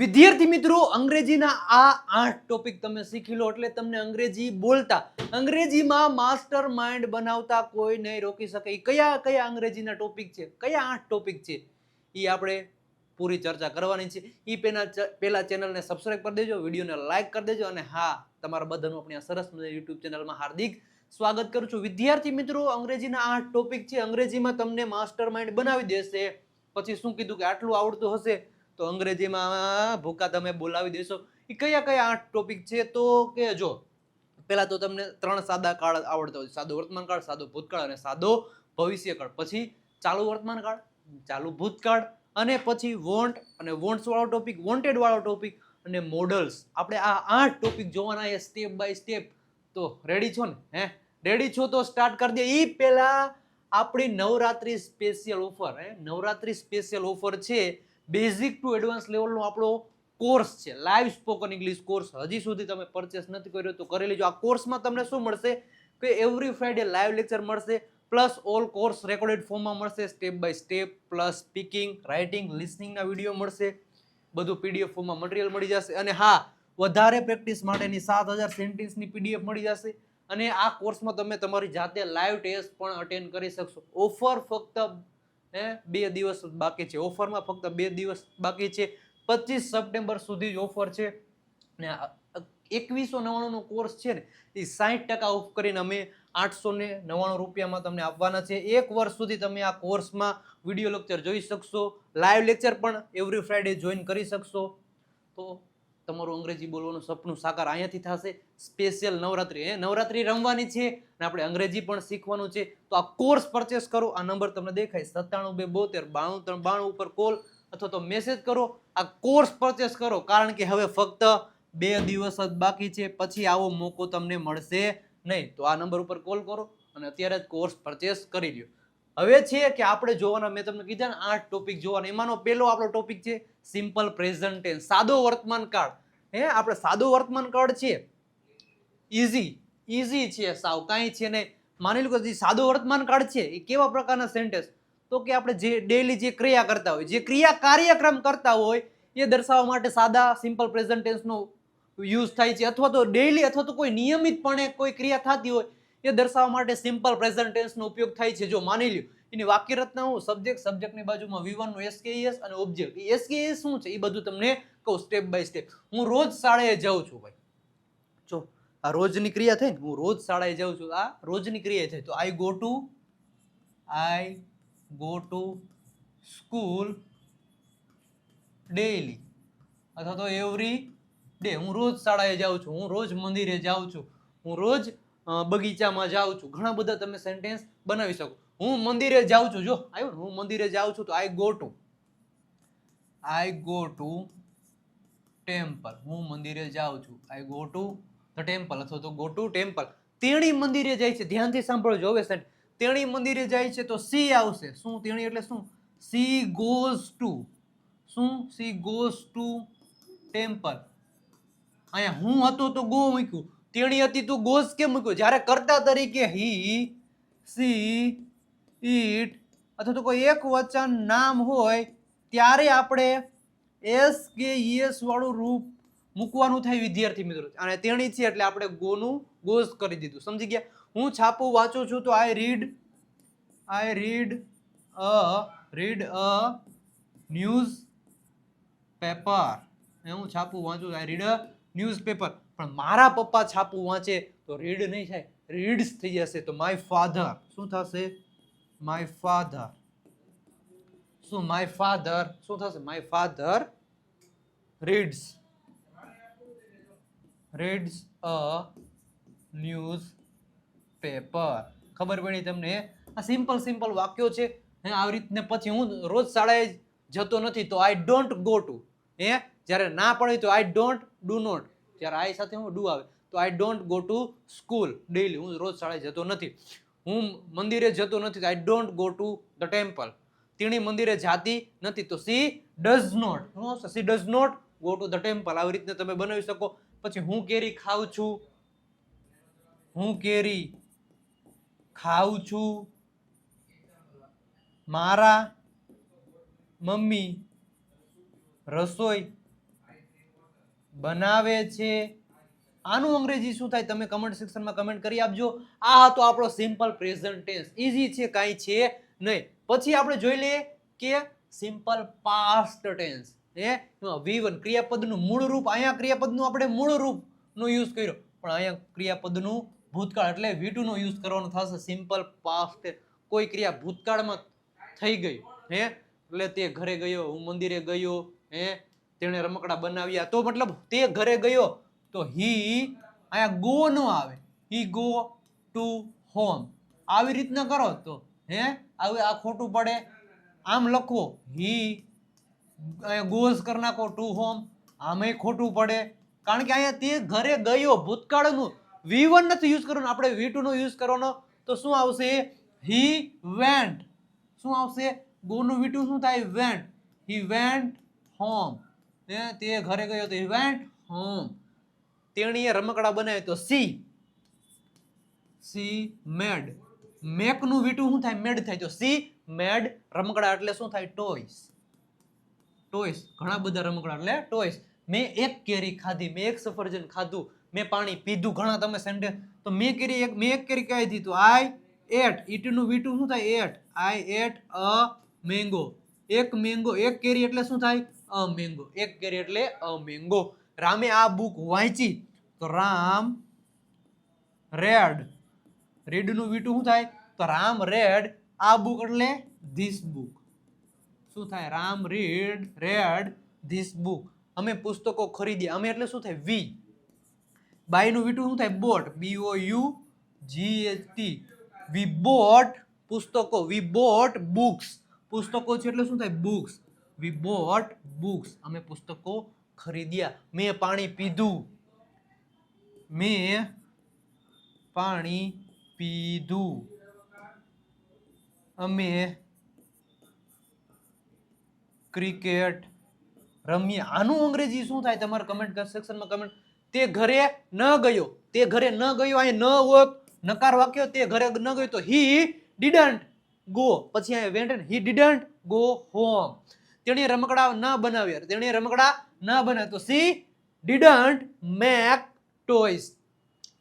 વિદ્યાર્થી મિત્રો, અંગ્રેજીના આ આઠ ટોપિક તમે શીખી લો એટલે તમને અંગ્રેજી બોલતા, અંગ્રેજીમાં માસ્ટર માઇન્ડ બનાવતા કોઈ નહીં રોકી શકે. એ કયા કયા અંગ્રેજીના ટોપિક છે? કયા આઠ ટોપિક છે? એ આપણે પૂરી ચર્ચા કરવાની છે. એ પેલા પેલા ચેનલને સબસ્ક્રાઈબ કરી દેજો, વિડીયોને લાઈક કરી દેજો અને હા, તમારા બધાનું આપણી આ સરસ મજા યુટ્યુબ ચેનલમાં હાર્દિક સ્વાગત કરું છું. વિદ્યાર્થી મિત્રો, અંગ્રેજીના આઠ ટોપિક છે. અંગ્રેજીમાં તમને માસ્ટર માઇન્ડ બનાવી દેશે. પછી શું કીધું કે આટલું આવડતું હશે? તો અંગ્રેજીમાં ભૂકા તમે બોલાવી દેશો. એ કયા કયા આઠ ટોપિક છે તો કે જો, પહેલાં તો તમને ત્રણ સાદા કાળ આવડતા હોય. સાદો વર્તમાન કાળ, સાદો ભૂતકાળ અને સાદો ભવિષ્યકાળ. પછી ચાલુ વર્તમાન કાળ, ચાલુ ભૂતકાળ અને પછી વોન્ટ અને વોન્ટ્સ વાળો ટોપિક વોન્ટેડ વાળો ટોપિક અને મોડલ્સ આપણે આ આઠ ટોપિક જોવાના છે સ્ટેપ બાય સ્ટેપ તો રેડી છો ને? હે? રેડી છો તો સ્ટાર્ટ કરી દે. એ પહેલાં આપણી નવરાત્રિ સ્પેશિયલ ઓફર હે? નવરાત્રિ સ્પેશિયલ ઓફર છે બેઝિક ટુ એડવાન્સ લેવલનો આપણો કોર્સ છે. લાઈવ સ્પોકન ઇંગ્લિશ કોર્સ હજી સુધી તમે પરચેસ નથી કર્યો તો કરી લેજો. આ કોર્સમાં તમને શું મળશે? કે એવરી ફ્રાઈડે લાઈવ લેક્ચર મળશે પ્લસ ઓલ કોર્સ રેકોર્ડેડ ફોર્મમાં મળશે step by step plus speaking writing લિસનિંગના video મળશે. બધું પીડીએફ ફોર્મમાં મટીરિયલ મળી જશે. અને હા, વધારે પ્રેક્ટિસ માટેની સાત હજાર સેન્ટેન્સની પીડીએફ મળી જશે. અને આ કોર્સમાં તમે તમારી જાતે લાઈવ ટેસ્ટ પણ અટેન્ડ કરી શકશો. ઓફર ફક્ત હે? બે દિવસ બાકી છે. ઓફરમાં ફક્ત બે દિવસ બાકી છે. પચીસ સપ્ટેમ્બર સુધી જ ઓફર છે. ને એકવીસો નવ્વાણુંનો કોર્સ છે ને, એ સાઠ ટકા ઓફ કરીને અમે આઠસો ને નવ્વાણું રૂપિયામાં તમને આપવાના છે. એક વર્ષ સુધી તમે આ કોર્સમાં વીડિયો લેક્ચર જોઈ શકશો, લાઈવ લેક્ચર પણ એવરી ફ્રાઈડે જોઈન કરી શકશો. તો તમારું અંગ્રેજી બોલવાનું સપનું સાકાર અહીંયાથી થશે. સ્પેશિયલ નવરાત્રી, હે? નવરાત્રી રમવાની છે અને આપણે અંગ્રેજી પણ શીખવાનું છે. તો આ કોર્સ પરચેસ કરો. આ નંબર તમને દેખાય. સત્તાણું બે બોતેર, બાણું ત્રણ, બાણું ઉપર કોલ અથવા તો મેસેજ કરો. આ કોર્સ પરચેસ કરો. કારણ કે હવે ફક્ત બે દિવસ જ બાકી છે. પછી આવો મોકો તમને મળશે નહીં. તો આ નંબર ઉપર કોલ કરો અને અત્યારે જ કોર્સ પરચેસ કરી લ્યો. હવે છે કે આપણે જોવાના, મેં તમને કીધા ને આઠ ટોપિક જોવાના. એમાંનો પહેલો આપણો ટોપિક છે સિમ્પલ પ્રેઝન્ટ સાદો વર્તમાન કાળ. હે, આપણે સાદું વર્તમાન કાળ છીએ ઇઝી ઇઝી છે, સાવ કાંઈ છે નહીં. માની લો કે જે સાદું વર્તમાન કાળ છે, એ કેવા પ્રકારના સેન્ટેન્સ તો કે આપણે જે ડેલી જે ક્રિયા કરતા હોય, જે ક્રિયા કાર્યક્રમ કરતા હોય, એ દર્શાવવા માટે સાદા સિમ્પલ પ્રેઝન્ટ ટેન્સનો યુઝ થાય છે. અથવા તો ડેઈલી અથવા તો કોઈ નિયમિતપણે કોઈ ક્રિયા થતી હોય, એ દર્શાવવા માટે સિમ્પલ પ્રેઝન્ટ ટેન્સનો ઉપયોગ થાય છે. જો માની લ્યો એની વાક્ય રચના હું સબ્જેક્ટ સબ્જેક્ટની બાજુમાં વી વનનું એસકેએસ અને ઓબ્જેક્ટ એસકેએસ શું છે? એ બધું તમને કહું સ્ટેપ બાય સ્ટેપ હું રોજ શાળાએ જાઉં છું ભાઈ. જો, આ રોજની ક્રિયા થઈ ને, હું રોજ શાળાએ જાઉં છું. આ રોજની ક્રિયા થઈ તો I go to I go to school daily અથવા તો એવરી ડે હું રોજ શાળાએ જાઉં છું. હું રોજ મંદિરે જાઉં છું. હું રોજ બગીચામાં જાઉં છું. ઘણા બધા તમે સેન્ટેન્સ બનાવી શકો. હું મંદિરે જાઉં છું, જો. આવ્યું હું મંદિરે જાઉં છું તો I go to I go to temple હું મંદિરે જાઉં છું. I go to the temple અથવા તો ગો ટુ ટેમ્પલ તેણી મંદિરે જાય છે. ધ્યાનથી સાંભળજો હવે સેન્ટ તેણી મંદિરે જાય છે તો સી આવશે. શું તેણી એટલે શું? સી ગોઝ ટુ શું? સી ગોઝ ટુ ટેમ્પલ અહીંયા હું હતો તો ગો મૂક્યું. તેણી હતી તો ગોઝ કેમ મૂક્યું? જ્યારે કર્તા તરીકે હી સી ઈટ અથવા તો કોઈ એક વચન નામ હોય, ત્યારે આપણે એસ કે ઈએસ વાળું રૂપ મૂકવાનું થાય વિદ્યાર્થી મિત્રો. અને તેણી છે એટલે આપણે ગોનું ગોઝ કરી દીધું. સમજી ગયા? હું છાપું વાંચું છું તો I read I read a read a newspaper. હું છાપું વાંચું I read a newspaper. પણ મારા પપ્પા છાપું વાંચે તો રીડ નહીં થાય. રીડ્સ થઈ જશે તો માય ફાધર. શું થશે? માય ફાધર શું માય ફાધર શું થશે my father reads reads a newspaper ખબર પડી તમને? આ સિમ્પલ સિમ્પલ વાક્યો છે. હે આવી રીતને પછી હું રોજ શાળાએ જતો નથી તો આઈ ડોન્ટ ગો ટુ હે, જ્યારે ના પડે તો આઈ ડોન્ટ ડુ નોટ જ્યારે આઈ સાથે હું ડુ આવે તો I don't go to school daily હું રોજ શાળાએ જતો નથી. હું મંદિરે જતો નથી I don't go to the temple તેણી મંદિરે જાતી નથી, તો સી ડઝ નોટ શું આવશે she does not go to the temple આવી રીતે તમે બનાવી શકો. પછી હું કેરી ખાઉં છું? હું કેરી ખાઉં છું? મારા મમ્મી રસોઈ બનાવે છે? આનું અંગ્રેજી શું થાય તમે કમેન્ટ સેક્શનમાં કમેન્ટ કરી આપજો. આ હતો આપણો સિમ્પલ પ્રેઝન્ટ ટેન્સ ઈઝી છે, કાંઈ છે નહીં. પછી આપણે જોઈ લઈએ કે સિમ્પલ પાસ્ટ ટેન્સ હે? એમાં વી ક્રિયાપદનું મૂળ રૂપ, અહીંયા ક્રિયાપદનું આપણે મૂળ રૂપનો યુઝ કર્યો. પણ અહીંયા ક્રિયાપદનું ભૂતકાળ એટલે વી ટુનો યુઝ કરવાનો થશે. સિમ્પલ પાસ્ટ કોઈ ક્રિયા ભૂતકાળમાં થઈ ગઈ. હે? એટલે તે ઘરે ગયો, હું મંદિરે ગયો, હે? તેણે રમકડા બનાવ્યા. તો મતલબ તે ઘરે ગયો. તો હી અહીંયા ગો ન આવે. He go to home. આવી રીતના કરો તો હે આવી આ ખોટું પડે. આમ લખવો હી અહીંયા ગોઝ કરી નાખો, ટુ હોમ. આમે ખોટું પડે. કારણ કે અહીંયા તે ઘરે ગયો ભૂતકાળનું. વી વન નથી યુઝ કરવાનો, આપણે વી ટુ નો યુઝ કરવાનો. તો શું આવશે? He went. શું આવશે? ગોનું વી ટુ શું થાય? વેન્ટ. He went home. તે ઘરે ગયો તો હી વેન્ટ હોમ. તેણીએ રમકડા બનાવ્યા તો સી. સી મેડ. મેકનું વીટું શું થાય? મેડ થાય. તો સી મેડ રમકડા એટલે શું થાય? ટોયસ. ટોયસ. ઘણા બધા રમકડા એટલે ટોયસ. મેં એક કેરી ખાધી. મેં એક સફરજન ખાધું. મેં પાણી પીધું. ઘણા તમે સેન્ટેન્સ તો મેં કેરી એક મેં એક કેરી કહી દીધું? આઈ એટ. ઈટનું વીટું શું થાય? Ate. I ate a mango. એક મેંગો, એક કેરી એટલે શું થાય? A mango. એક કેરી એટલે અ મેંગો. રામે આ બુક વાંચી. તો રામ રેડ. રેડનું વીટું શું થાય? તો રામ રેડ આ બુક એટલે ધીસ બુક શું થાય? Ram read, read this book અમે પુસ્તકો ખરીદ્યા અમે એટલે શું થાય? વી. બાયનું વીટું શું થાય? Bought B O U G H T we bought પુસ્તકો. વી બોટ બુક્સ પુસ્તકો છે એટલે શું થાય? બુક્સ વી બોટ બુક્સ અમે પુસ્તકો ખરીદ્યા. મેં પાણી પીધું. મેં પાણી પીધું. અમે ક્રિકેટ રમીએ. આનું અંગ્રેજી શું થાય? તમારે કમેન્ટ સેક્શનમાં કમેન્ટ તે ઘરે ન ગયો. તે ઘરે ન ગયો, અહીં ન હોય નકાર વાક્યો, તે ઘરે ન ગયો તો હી ડિડન્ટ ગો પછી અહીંયા went he didn't go home તેણે રમકડા ન બનાવ્યા. તેણે રમકડા ન બનાવ્યા. તો સી ડિડન્ટ મેક ટોયસ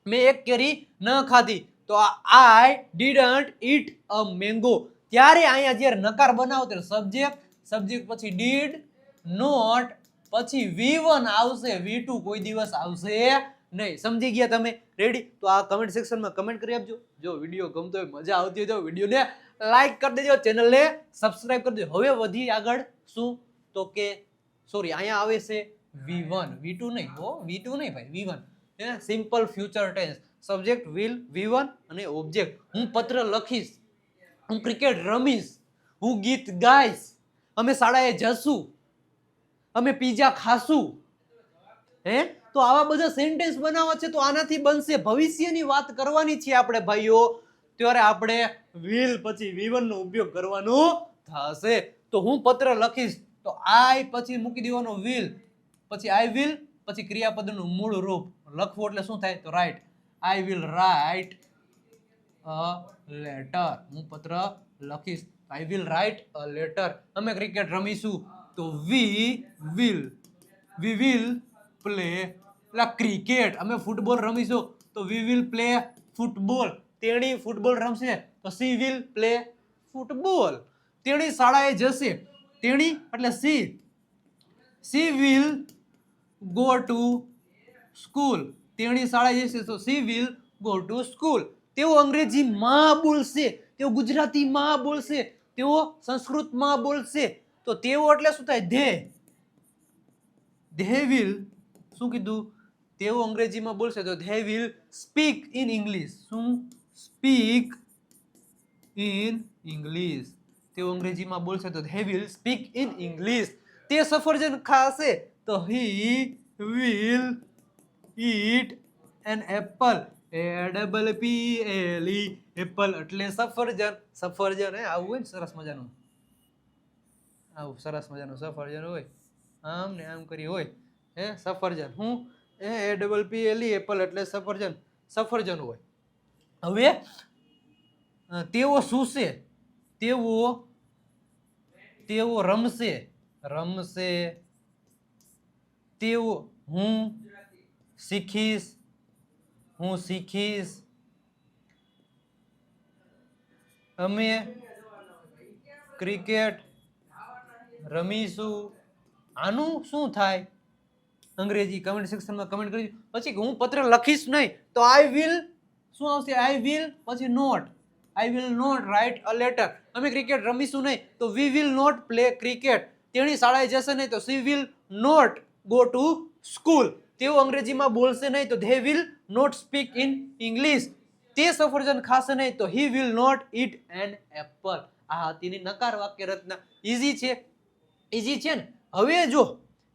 મેં એક કેરી ન ખાધી. તો I didn't it a mango ત્યારે અહીંયા જ્યારે નકાર બનાવો ત્યારે સબ્જેક્ટ સબ્જેક્ટ પછી ડીડ નોટ પછી વી વન આવશે વી ટુ કોઈ દિવસ આવશે નહીં. સમજી ગયા તમે? રેડી તો આ કમેન્ટ સેક્શનમાં કમેન્ટ કરી આપજો. જો વીડિયો ગમતો હોય, મજા આવતી હોય તો વિડીયોને લાઈક કરી દેજો ચેનલને સબસ્ક્રાઇબ કરી દેજો. હવે વધી આગળ શું? તો કે સોરી અહીંયા આવે છે વી વન વી ટુ નહીં હો વી ટુ નહીં ભાઈ V one simple future tense subject will V one અને ઓબ્જેક્ટ હું પત્ર લખીશ. હું ક્રિકેટ રમીશ. હું ગીત ગાઈશ. અમે શાળાએ જશું. અમે પીઝા ખાશું. હે? તો આવા બધા સેન્ટેન્સ બનાવવા છે, તો આનાથી બનશે ભવિષ્યની વાત કરવાની છે આપણે, ભાઈઓ. ત્યારે આપણે વિલ પછી વિવનનો ઉપયોગ કરવાનો થશે. તો હું પત્ર લખીશ. તો આઈ પછી મૂકી દેવાનો વિલ પછી આઈ વિલ પછી ક્રિયાપદનું મૂળ રૂપ. લખવું એટલે શું થાય? તો write I will write a letter હું પત્ર લખીશ. I will write a letter અમે ક્રિકેટ રમીશું. તો we will we will play એટલે ક્રિકેટ અમે ફૂટબોલ રમીશું. તો વી વિલ પ્લે ફૂટબોલ તેણી ફૂટબોલ રમશે. તો સી વિલ પ્લે ફૂટબોલ તેણી શાળાએ જશે. તેણી, એટલે she she will go to school. તેણી શાળા જશે તો she will go to school તેઓ અંગ્રેજીમાં બોલશે. તેઓ ગુજરાતીમાં બોલશે. તેઓ સંસ્કૃતમાં બોલશે. તો તેઓ એટલે શું થાય? ધે ધે વિલ શું કીધું? તેઓ અંગ્રેજીમાં બોલશે તો they will speak in English શું? સ્પીક ઇન ઇંગ્લિશ તેઓ અંગ્રેજીમાં બોલશે તો they will speak in English તે સફરજન ખાશે તો he will eat an apple A P L apple એટલે સફરજન. સફરજન, હે, આવું હોય ને સરસ મજાનું? આવું સરસ મજાનું સફરજન હોય. આમ ને આમ કરી હોય. હે, સફરજન. હું? A A double P L apple એટલે સફરજન. સફરજન હોય. હવે તેઓ સૂશે તેઓ તેઓ રમશે. રમશે. તેઓ હું? શીખીશ, હું શીખીશ. અમે ક્રિકેટ રમીશું. આનું શું થાય? અંગ્રેજી કમેન્ટ સેક્શનમાં કમેન્ટ કરી પછી હું પત્ર લખીશ નહીં, તો આઈ વિલ શું આવશે? આઈ વિલ પછી not I will not write a letter અમે ક્રિકેટ રમીશું નહીં, તો we will not play cricket તેણી શાળાએ જશે નહીં, તો she will not go to school તેઓ અંગ્રેજીમાં બોલશે નહીં તો they will not speak in English તે સફરજન ખાશે નહીં તો he will not eat an apple આ હતી એની નકાર વાક્ય રચના. ઈઝી છે? ઈઝી છે ને? હવે જો,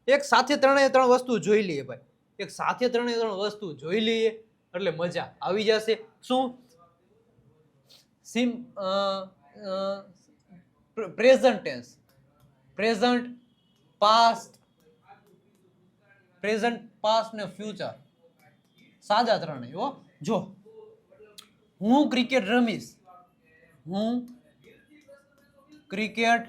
એક સાથે ત્રણે ત્રણ વસ્તુ જોઈ લઈએ ભાઈ. એક સાથે ત્રણે ત્રણ વસ્તુ જોઈ લઈએ, એટલે મજા આવી જશે. શું? Simple present tense present past present past ને ફ્યુચર સાદા ત્રણેય હો. જો, હું ક્રિકેટ રમીશ. હું ક્રિકેટ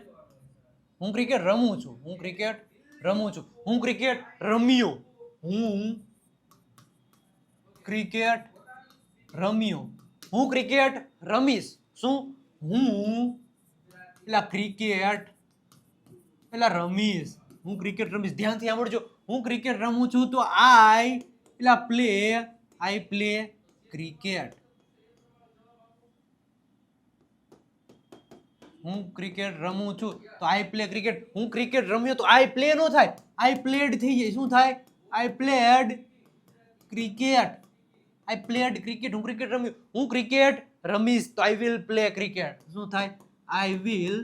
હું ક્રિકેટ રમું છું. હું ક્રિકેટ રમું છું. હું ક્રિકેટ રમ્યો. હું ક્રિકેટ રમ્યો. હું ક્રિકેટ રમીશ. શું? હું પેલા ક્રિકેટ પેલા રમીશ. હું ક્રિકેટ રમીશ. ધ્યાનથી સાંભળજો. હું ક્રિકેટ રમું છું તો આઈ પેલા પ્લે આઈ પ્લે ક્રિકેટ હું ક્રિકેટ રમું છું તો આઈ પ્લે ક્રિકેટ હું ક્રિકેટ રમ્યો તો આઈ પ્લે નો થાય. આઈ પ્લેડ થઈ જાય. શું થાય? I played cricket I played cricket હું ક્રિકેટ રમ્યો? હું ક્રિકેટ રમીશ તો આઈ વિલ પ્લે ક્રિકેટ શું થાય? આઈ વિલ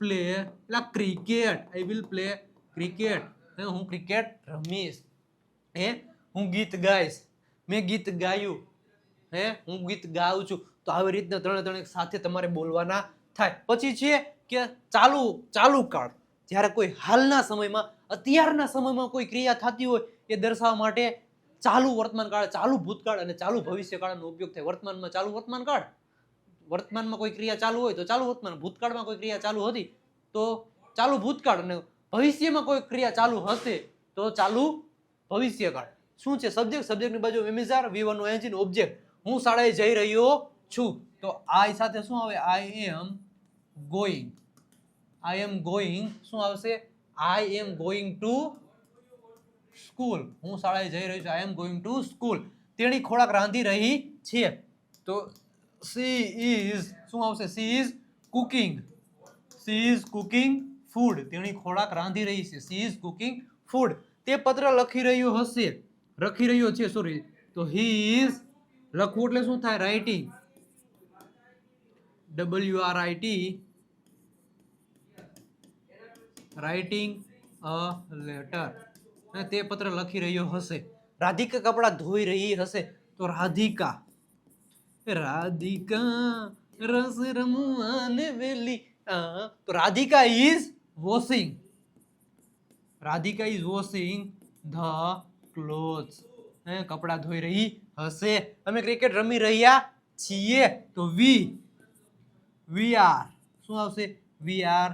પ્લે એટલે cricket I will play cricket હું ક્રિકેટ રમીશ. હે? હું ગીત ગાઈશ. મેં ગીત ગાયું. હે? હું ગીત ગાઉં છું. તો આવી રીતના ત્રણે ત્રણ સાથે તમારે બોલવાના થાય. પછી છે કે ચાલુ ચાલુ કાળ. જ્યારે કોઈ હાલના સમયમાં, અત્યારના સમયમાં કોઈ ક્રિયા થતી હોય, એ દર્શાવવા માટે ચાલુ વર્તમાન કાળ, ચાલુ ભૂતકાળ અને ચાલુ ભવિષ્યકાળનો ઉપયોગ થાય. વર્તમાનમાં ચાલુ વર્તમાન કાળ? વર્તમાનમાં કોઈ ક્રિયા ચાલુ હોય તો ચાલુ વર્તમાન. ભૂતકાળમાં કોઈ ક્રિયા ચાલુ હતી તો ચાલુ ભૂતકાળ અને ભવિષ્યમાં કોઈ ક્રિયા ચાલુ હશે તો ચાલુ ભવિષ્યકાળ. શું છે? સબ્જેક્ટ સબ્જેક્ટની બાજુ એમિઝાર વી વનનો એન્જિન ઓબ્જેક્ટ હું શાળાએ જઈ રહ્યો છું. તો આઈ સાથે શું આવે? આઈ am going I am going શું આવશે? I am going to school હું શાળાએ જઈ રહ્યો છું. I am going to school તેણી ખોરાક રાંધી રહી છે. તો સી ઇઝ શું આવશે? She is cooking she is cooking food તેણી ખોરાક રાંધી રહી છે. સી ઇઝ કુકિંગ ફૂડ તે પત્ર લખી રહ્યો હશે. લખી રહ્યો છે સોરી તો હી ઇઝ લખવું એટલે શું થાય? Writing W R I T writing a letter અને તે પત્ર લખી રહ્યો હશે. રાધિકા કપડાં ધોઈ રહી હશે. તો રાધિકા રાધિકા રસ રમવાને વેલી. તો Radhika is washing Radhika is washing the clothes હે કપડાં ધોઈ રહી હશે અમે ક્રિકેટ રમી રહ્યા છીએ તો વી વી આર શું આવશે we are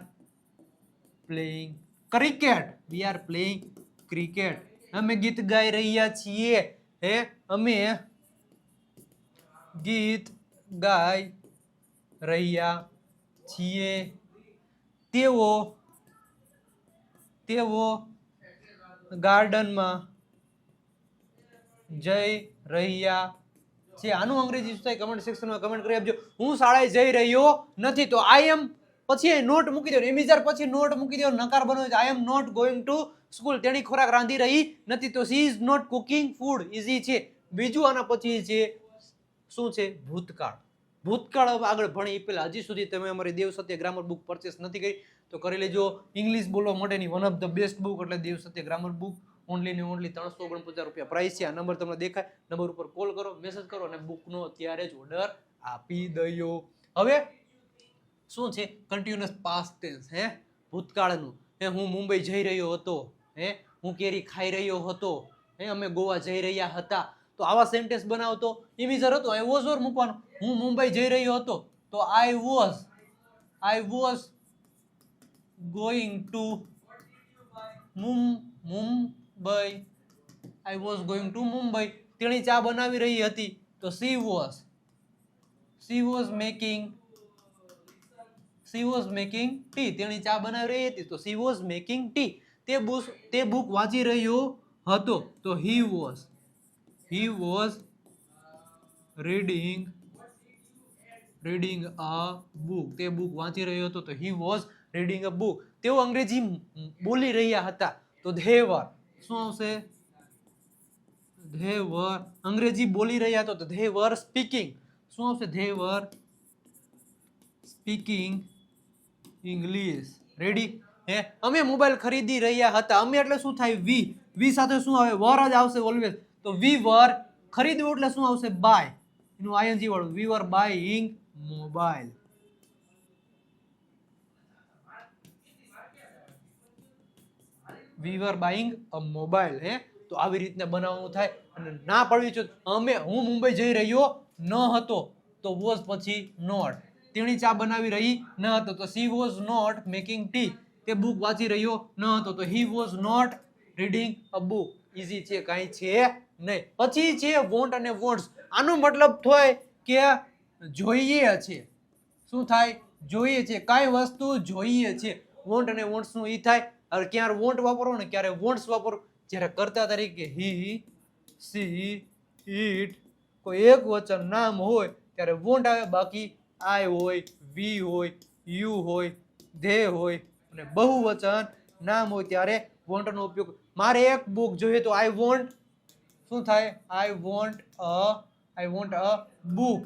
playing cricket we are playing cricket અમે ગીત ગાઈ રહ્યા છીએ હે અમે ગીત ગાઈ રહ્યા છીએ તેઓ તેઓ ગાર્ડનમાં જઈ રહ્યા છે. આનું અંગ્રેજી શું થાય? કમેન્ટ સેક્શનમાં કમેન્ટ કરી આપજો. હું શાળાએ જઈ રહ્યો નથી, તો આઈ એમ પછી નોટ મૂકી દો. એમિઝાર પછી નોટ મૂકી દેવાનો નકાર બનો I am not going to school તેણી ખોરાક રાંધી રહી નથી, તો she is not cooking food easy છે. બીજું આના પછી છે, શું છે? ભૂતકાળ. ભૂતકાળ આગળ ભણી પેલા હજી સુધી તમે અમારી Dev Satya grammar book purchase નથી કરી. તો કરી લેજો. ઇંગ્લિશ બોલવા માટેની one of the best book એટલે Dev Satya grammar book only ને ઓનલી ત્રણસો ઓગણપચાસ રૂપિયા પ્રાઇસ છે. આ નંબર તમને દેખાય. નંબર ઉપર કોલ કરો મેસેજ કરો અને બુકનો અત્યારે જ ઓર્ડર આપી દયો. હવે શું છે? કન્ટિન્યુઅસ પાસ્ટ ટેન્સ હે? ભૂતકાળનું. હે, હું મુંબઈ જઈ રહ્યો હતો. હે, હું કેરી ખાઈ રહ્યો હતો. હે, અમે ગોવા જઈ રહ્યા હતા. તો આવા સેન્ટેન્સ બનાવતો. ઇમિઝર હતો આઈ વોઝ ઓર મૂકવાનું. હું મુંબઈ જઈ રહ્યો હતો. તો I was I was going to Mumbai. I was going to Mumbai. તેણી ચા બનાવી રહી હતી. તો she was she was making she was making tea તેણી ચા બનાવી રહી હતી. તો સી વોઝ મેકિંગ ટી તે બુક તે બુક વાંચી રહ્યો હતો. તો he was he was reading reading a book તે બુક વાંચી રહ્યો હતો. તો he was reading a book તેઓ અંગ્રેજી બોલી રહ્યા હતા. તો ધે વર શું આવશે? ધે વર અંગ્રેજી બોલી રહ્યા હતા, તો ધે વર સ્પીકિંગ શું આવશે? They were speaking English ready હે? અમે મોબાઈલ ખરીદી રહ્યા હતા. અમે એટલે શું થાય? વી. વી સાથે શું આવે? વર જ આવશે ઓલવેઝ તો વી વર ખરીદવું એટલે શું આવશે? બાય એનું આઈએનજી વાળું. We were buying mobile we were buying a mobile હે? તો આવી રીતના બનાવવાનું થાય અને ના પડવી જો અમે, હું મુંબઈ જઈ રહ્યો ન હતો, તો વોઝ પછી નોટ તેણી ચા બનાવી રહી ન હતો, તો she was not making tea તે બુક વાંચી રહ્યો ન હતો, તો he was not reading a book easy છે, કાંઈ છે નહીં. પછી છે વોન્ટ અને વોન્ટ્સ આનો મતલબ થાય કે જોઈએ છે. શું થાય? જોઈએ છે. કાંઈ વસ્તુ જોઈએ છે. વોન્ટ અને વોન્ટ્સનું ઈ થાય. હવે ક્યારે વોન્ટ વાપરો ને ક્યારે વોન્ટ્સ વાપરો જ્યારે કરતા તરીકે હી સી ઈટ કોઈ એક વચન નામ હોય, ત્યારે વોન્ટ આવે, બાકી આઈ હોય વી હોય યુ હોય ધે હોય. અને બહુવચન નામ હોય ત્યારે વોન્ટનો ઉપયોગ. મારે એક બુક જોઈએ તો આઈ વોન્ટ શું થાય? I want a I want a book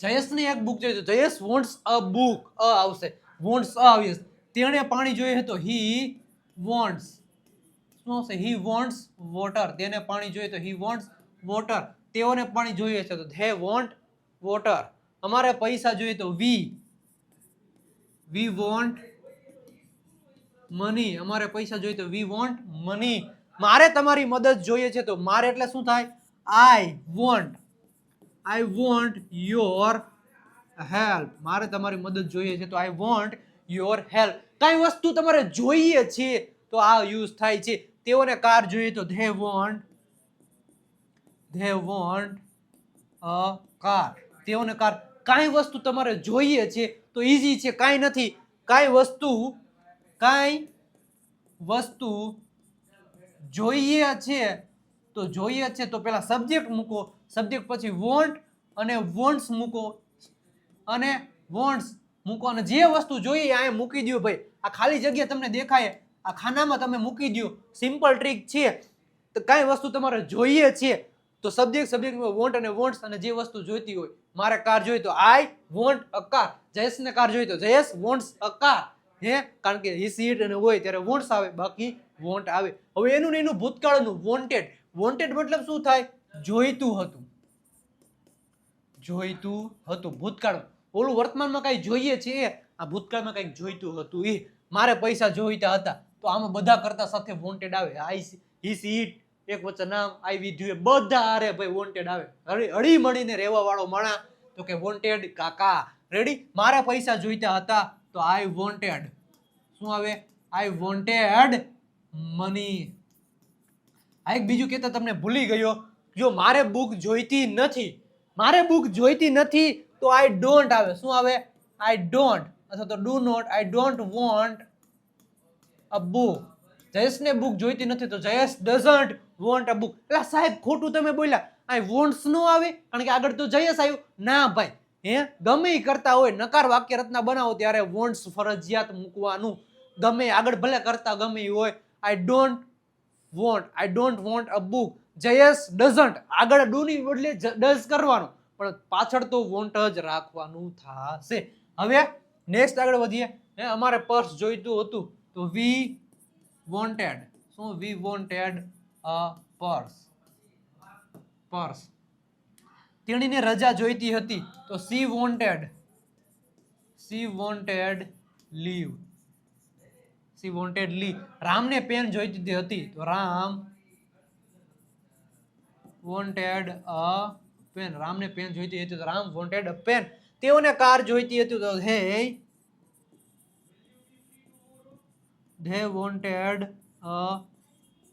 જયેશની એક બુક જોઈએ તો Jayesh wants a book a આવશે. વોન્ટ્સ અ આવીશ તેણે પાણી જોઈએ તો હી વોન્ટ્સ શું આવશે હી વોન્ટ્સ વોટર તેને પાણી જોઈએ તો હી વોન્ટ્સ વોટર તેઓને પાણી જોઈએ છે. તો ધે વોન્ટ વોટર અમારે પૈસા જોઈએ તો વી વી વોન્ટ મની અમારે પૈસા જોઈએ તો વી વોન્ટ મની મારે તમારી મદદ જોઈએ છે તો મારે એટલે શું થાય? I want I want your help મારે તમારી મદદ જોઈએ છે તો આઈ વોન્ટ યોર હેલ્પ કાંઈ વસ્તુ તમારે જોઈએ છે, તો આ યુઝ થાય છે. તેઓને કાર જોઈએ તો they want they want a car તેઓને કાર કાંઈ વસ્તુ તમારે જોઈએ છે તો ઈઝી છે, કાંઈ નથી. કાંઈ વસ્તુ કાંઈ વસ્તુ જોઈએ છે તો જોઈએ છે તો પેલા સબ્જેક્ટ મૂકો. સબ્જેક્ટ પછી વોન્ટ અને વોન્ટ્સ મૂકો. અને વોન્ટ્સ મૂકો અને જે વસ્તુ જોઈએ આ મૂકી દો ભાઈ. આ ખાલી જગ્યા તમને દેખાય. આ ખાનામાં તમે મૂકી દો સિમ્પલ ટ્રીક છે. તો કાંઈ વસ્તુ તમારે જોઈએ છે. તો સબ્જેક્ટ સબ્જેક્ટમાં વોન્ટ અને વોન્ટ્સ અને જે વસ્તુ જોઈતી હોય, મારે કાર જોઈએ તો આઈ વોન્ટ અ કાર જયેશને કાર જોઈએ તો જયેશ વોન્ટ્સ અ કાર હે? કારણ કે હી સીટ અને હોય ત્યારે વોન્ટ્સ આવે, બાકી વોન્ટ આવે. હવે એનું ને એનું ભૂતકાળનું વોન્ટેડ વોન્ટેડ મતલબ શું થાય? જોઈતું હતું. જોઈતું હતું. ભૂતકાળ ઓલું વર્તમાનમાં કાંઈ જોઈએ છે? આ ભૂતકાળમાં કંઈક જોઈતું હતું. એ મારે પૈસા જોઈતા હતા. તો આમાં બધા કરતા સાથે વોન્ટેડ આવે. આઈ હિસ ઈટ એક વચ્ચે નામ આઈ વિધ્યુ એ બધા અરે ભાઈ વોન્ટેડ આવે. હળી હળી મળીને રહેવા વાળો માણા તો કે વોન્ટેડ કાકા રેડી મારે પૈસા જોઈતા હતા તો આઈ વોન્ટેડ શું આવે? આઈ વોન્ટેડ મની આ એક બીજું કહેતા તમને ભૂલી ગયો. જો મારે બુક જોઈતી નથી, મારે બુક જોઈતી નથી તો આઈ ડોન્ટ આવે. શું આવે? આઈ ડોન્ટ અથવા તો do not I don't want a book જયેશને book જોઈતી નથી, તો Jayesh doesn't want a book એટલે સાહેબ ખોટું તમે બોલ્યા. આઈ વોન્ટ્સ નો આવે, કારણ કે આગળ તો જયેશ આવ્યું. ના ભાઈ. હે? ગમે એ કરતા હોય, નકાર વાક્ય રચના બનાવો ત્યારે વોન્ટ્સ ફરજિયાત મૂકવાનું. ગમે આગળ ભલે કરતા ગમે હોય. I don't want I don't want a book Jayesh doesn't આગળ ડુની બદલે ડઝ કરવાનું. પણ પાછળ તો વોન્ટ જ રાખવાનું થશે. હવે નેક્સ્ટ આગળ વધીએ. હે, અમારે પર્સ જોઈતું હતું તો વી વોન્ટેડ શું? We wanted a purse purse તેણીને રજા જોઈતી હતી તો she wanted she wanted leave she wanted લી રામને પેન જોઈતી હતી તો રામ વોન્ટેડ અ પેન રામને પેન જોઈતી હતી તો રામ વોન્ટેડ અ પેન તેઓને કાર જોઈતી હતી તો he they wanted a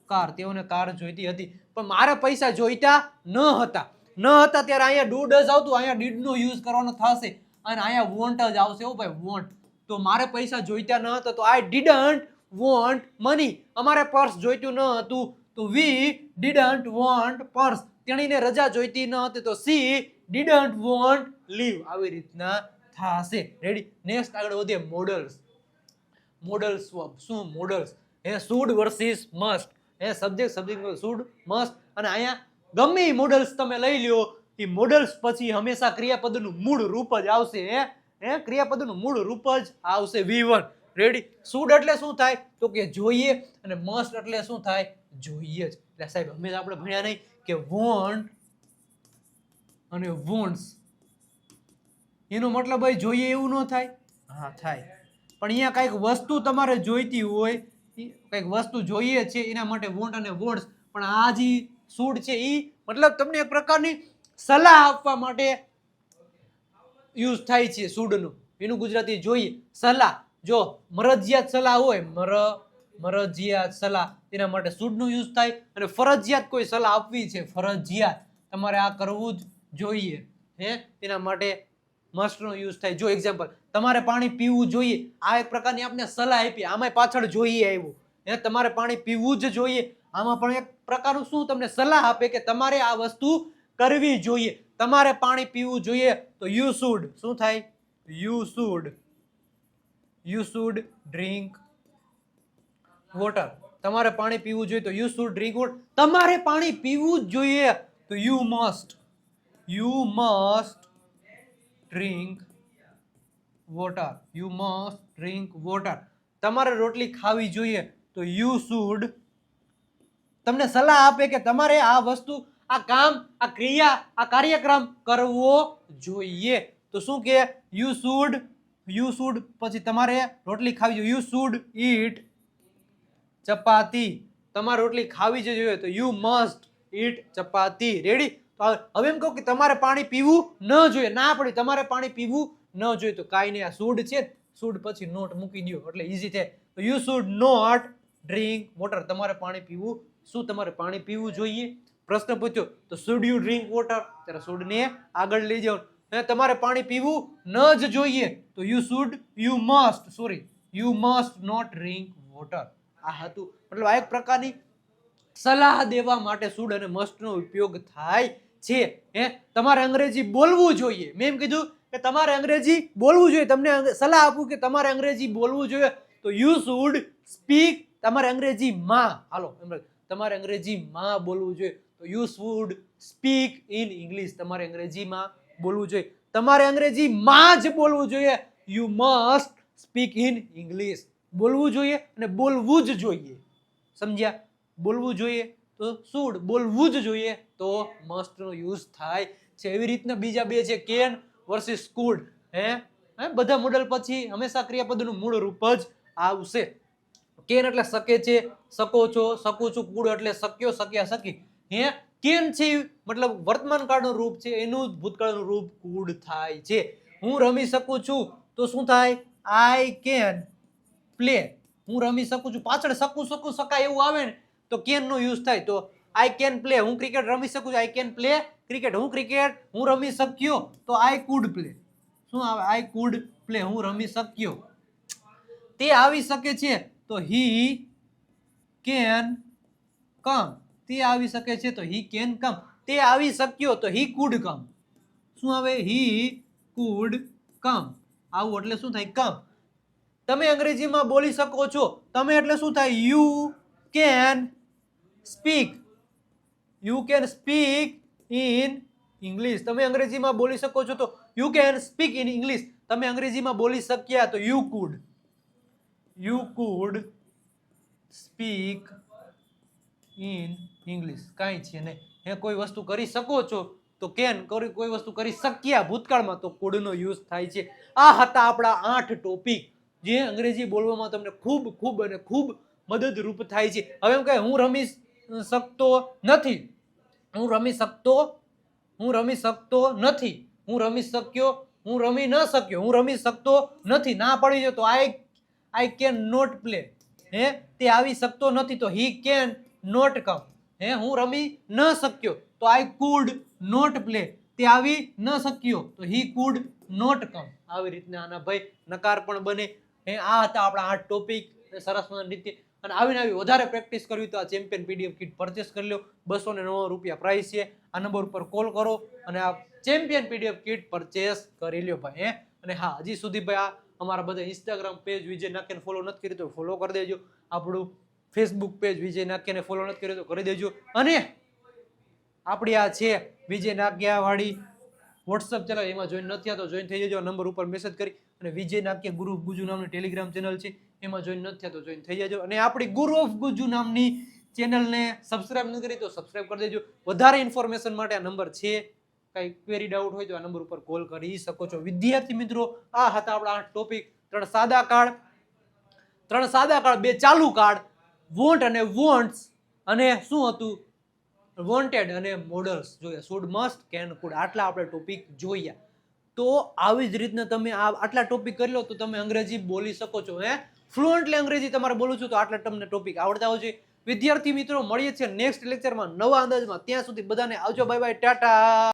car તેઓને કાર જોઈતી હતી. પણ મારે પૈસા જોઈતા ન હતા. ન હતા ત્યારે અહીંયા ડુ ડઝ આવતું. અહીંયા ડીડ નો યુઝ કરવાનો થશે. અને અહીંયા વોન્ટ જ આવશે. એવું ભાઈ વોન્ટ તો મારે પૈસા જોઈતા ન હતા તો આઈ ડીડન્ટ વોન્ટ મની અમારે પર્સ જોઈતું ન હતું. તો વી ડીડન્ટ વોન્ટ પર્સ તેણીને રજા જોઈતી ન હતી તો સી ડીડન્ટ વોન્ટ લીવ આવી રીતના થશે. રેડી નેક્સ્ટ આગળ વધે મોડલ્સ મોડલ્સ શું modals he should versus must he subject subject should must અને અહીંયા ગમે મોડલ્સ તમે લઈ લ્યો એ મોડલ્સ પછી હંમેશા ક્રિયાપદનું મૂળ રૂપ જ આવશે. હે? હે? ક્રિયાપદનું મૂળ રૂપ જ આવશે. વી વન રેડી શુડ એટલે શું થાય? તો કે જોઈએ. અને મસ્ટ એટલે શું થાય? જોઈએ જ. એટલે સાહેબ હંમેશા આપણે ભણ્યા નહીં. કે વોન્ટ અને વોન્ટ્સ એનો મતલબ ભાઈ જોઈએ એવું ન થાય. હા થાય. પણ અહીંયા કંઈક વસ્તુ તમારે જોઈતી હોય કંઈક વસ્તુ જોઈએ છે એના માટે વોન્ટ અને વોન્ટ્સ પણ આ જે સૂડ છે એ મતલબ તમને એક પ્રકારની સલાહ આપવા માટે યુઝ થાય છે સૂડનું એનું ગુજરાતી જોઈએ. સલાહ. જો મરજિયાત સલાહ હોય મર મરજિયાત સલાહ. તેના માટે સૂડનો યુઝ થાય અને ફરજિયાત કોઈ સલાહ આપવી છે. ફરજિયાત. તમારે આ કરવું જ જોઈએ. હે? તેના માટે મસ્ટનો યુઝ થાય. જો એક્ઝામ્પલ તમારે પાણી પીવું જોઈએ. આ એક પ્રકારની આપણે સલાહ આપી. આમાં પાછળ જોઈએ આવ્યું. હે? તમારે પાણી પીવું જ જોઈએ. આમાં પણ એક પ્રકારનું શું તમને સલાહ આપે કે તમારે આ વસ્તુ કરવી જોઈએ. તમારે પાણી પીવું જોઈએ તો યુ શુડ. શું થાય? You should. You should drink water તમારે પાણી પીવું જોઈએ તો યુ શુડ ડ્રિંક વોટર તમારે પાણી પીવું જ જોઈએ તો you must you must drink water you must drink water તમારે રોટલી ખાવી જોઈએ તો યુ શુડ તમને સલાહ આપે કે તમારે આ વસ્તુ, આ કામ, આ ક્રિયા, આ કાર્યક્રમ કરવો જોઈએ. તો શું કે? યુ શુડ યુ શુડ પછી તમારે રોટલી ખાવી જોઈએ. You should eat chapati. તમારે રોટલી ખાવી જ જોઈએ તો you must eat chapati. Ready તો હવે- એમ કહું કે તમારે પાણી પીવું ન જોઈએ. ના પડી, તમારે પાણી પીવું ન જોઈએ. તો કાંઈ નહીં, આ સૂડ છે સૂડ પછી નોટ મૂકી દો એટલે ઈઝી થાય તો you should not drink water તમારે પાણી પીવું, શું તમારે પાણી પીવું જોઈએ? પ્રશ્ન પૂછ્યો, તો શુડ યુ ડ્રિંક વોટર ત્યારે સૂડને આગળ લઈ જાઓ. અને તમારે પાણી પીવું ન જ જોઈએ, તો you should you must sorry you must not drink water આ હતું. મતલબ આ એક પ્રકારની સલાહ દેવા માટે શુડ અને મસ્ટનો ઉપયોગ થાય છે. હે? તમારે અંગ્રેજી બોલવું જોઈએ. મેં એમ કીધું કે તમારે અંગ્રેજી બોલવું જોઈએ. તમને સલાહ આપું કે તમારે અંગ્રેજી બોલવું જોઈએ, તો યુ શુડ સ્પીક તમારે અંગ્રેજીમાં હાલો તમારે અંગ્રેજી અંગ્રેજીમાં બોલવું જોઈએ, તો you should speak in English તમારે અંગ્રેજીમાં બોલવું જોઈએ. તમારે અંગ્રેજીમાં જ બોલવું જોઈએ. You must speak in English બોલવું જોઈએ અને બોલવું જ જોઈએ. સમજ્યા? બોલવું જોઈએ તો શુડ બોલવું જ જોઈએ તો મસ્ટનો યુઝ થાય. છે, એવી રીતના બીજા બે છે, કેન વર્સિસ કુડ. હે? હે? બધા મોડલ પછી હંમેશા ક્રિયાપદનું મૂળ રૂપ જ આવશે. કેન એટલે શકે છે, શકો છો, શકું છું, કુડ એટલે શક્યો, શક્યા, શકી. હે? કેન છે મતલબ વર્તમાન કાળનું રૂપ છે, એનું જ ભૂતકાળનું રૂપ કુડ થાય છે. હું રમી શકું છું તો શું થાય? આઈ કેન. પ્લે હું રમી શકું છું. પાછળ શકું શકું શકાય એવું આવે ને, તો કેન નો યુઝ થાય? તો આઈ કેન પ્લે હું ક્રિકેટ રમી શકું છું. આઈ કેન પ્લે ક્રિકેટ હું ક્રિકેટ હું રમી શક્યો, તો આઈ કુડ પ્લે શું આવે? આઈ કુડ પ્લે હું રમી શક્યો. તે આવી શકે છે. તો હી કેન કમ તે આવી શકે છે. તો હી કેન કમ તે આવી શક્યો, તો હી કુડ કમ શું આવે? હી કુડ કમ આવું એટલે શું થાય? કમ તમે અંગ્રેજીમાં બોલી શકો છો. તમે એટલે શું થાય? You can speak you can speak in English તમે અંગ્રેજીમાં બોલી શકો છો તો you can speak in English તમે અંગ્રેજીમાં બોલી શક્યા તો you could you could speak in English કાંઈ છે નહીં. હે, કોઈ વસ્તુ કરી શકો છો તો કેન કોઈ વસ્તુ કરી શક્યા ભૂતકાળમાં તો કુડનો યુઝ થાય છે. આ હતા આપણા આઠ ટોપિક જે અંગ્રેજી બોલવામાં તમને ખૂબ ખૂબ અને ખૂબ મદદરૂપ થાય છે. હવે એમ કહે હું રમી શકતો નથી. હું રમી શકતો, હું રમી શકતો નથી. હું રમી શક્યો, હું રમી ન શક્યો, હું રમી શકતો નથી. ના પડી જતો I I can not play હે? તે આવી શકતો નથી તો હી કેન નોટ કમ હે? હું રમી ન શક્યો તો આઈ કુડ નોટ પ્લે તે આવી ન શક્યો તો હી કુડ નોટ કમ આવી રીતના આના ભાઈ નકાર પણ બને. હે, આ હતા આપણા આઠ ટોપિક સરસ રીતે. અને આવીને આવી વધારે પ્રેક્ટિસ કરવી તો આ ચેમ્પિયન પીડીએફ કિટ પરચેસ કરી લો બસો ને નવ્વાણું રૂપિયા પ્રાઇસ છે. આ નંબર ઉપર કોલ કરો અને આ ચેમ્પિયન પીડીએફ કિટ પરચેસ કરી લ્યો ભાઈ, હે. અને હા, હજી સુધી ભાઈ આ અમારા બધા ઇન્સ્ટાગ્રામ પેજ વિજય નાખીને ફોલો નથી કર્યું તો ફોલો કરી દેજો. આપણું ફેસબુક પેજ વિજય નાખીને ફોલો નથી કર્યું તો કરી દેજો. અને આપણી આ છે વિજય નાગ્યાવાળી વોટ્સઅપ ચેનલ, એમાં જોઈન નથી થયા તો જોઈન થઈ જજો. નંબર ઉપર મેસેજ કરી. અને વિજય નાક્ય ગુરુ ઓફ ગુજુ નામની ટેલિગ્રામ ચેનલ છે, એમાં જોઈન નથી થયા તો જોઈન થઈ જજો. અને આપણી ગુરુ ઓફ ગુજુ નામની ચેનલને સબસ્ક્રાઇબ ન કરી તો સબસ્ક્રાઇબ કરી દેજો. વધારે ઇન્ફોર્મેશન માટે આ નંબર છે. કઈ ક્વેરી ડાઉટ હોય તો આ નંબર ઉપર કોલ કરી શકો છો. વિદ્યાર્થી મિત્રો, આ હતા આપણા આઠ ટોપિક ત્રણ સાદા કાર્ડ ત્રણ સાદા કાર્ડ બે ચાલુ કાર્ડ વોન્ટ અને વોન્ટ્સ અને શું હતું? વોન્ટેડ અને મોડલ્સ જોયા શુડ મસ્ટ કેન કુડ આટલા આપણે ટોપિક જોયા. તો આવી જ રીતના તમે આ આટલા ટોપિક કરી લો તો તમે અંગ્રેજી બોલી શકો છો, હે? ફ્લુઅન્ટલી અંગ્રેજી તમારે બોલું છું તો આટલા તમને ટોપિક આવડતા હોય છે. વિદ્યાર્થી મિત્રો, મળીએ છીએ નેક્સ્ટ લેક્ચરમાં નવા અંદાજમાં. ત્યાં સુધી બધાને આવજો. Bye bye Tata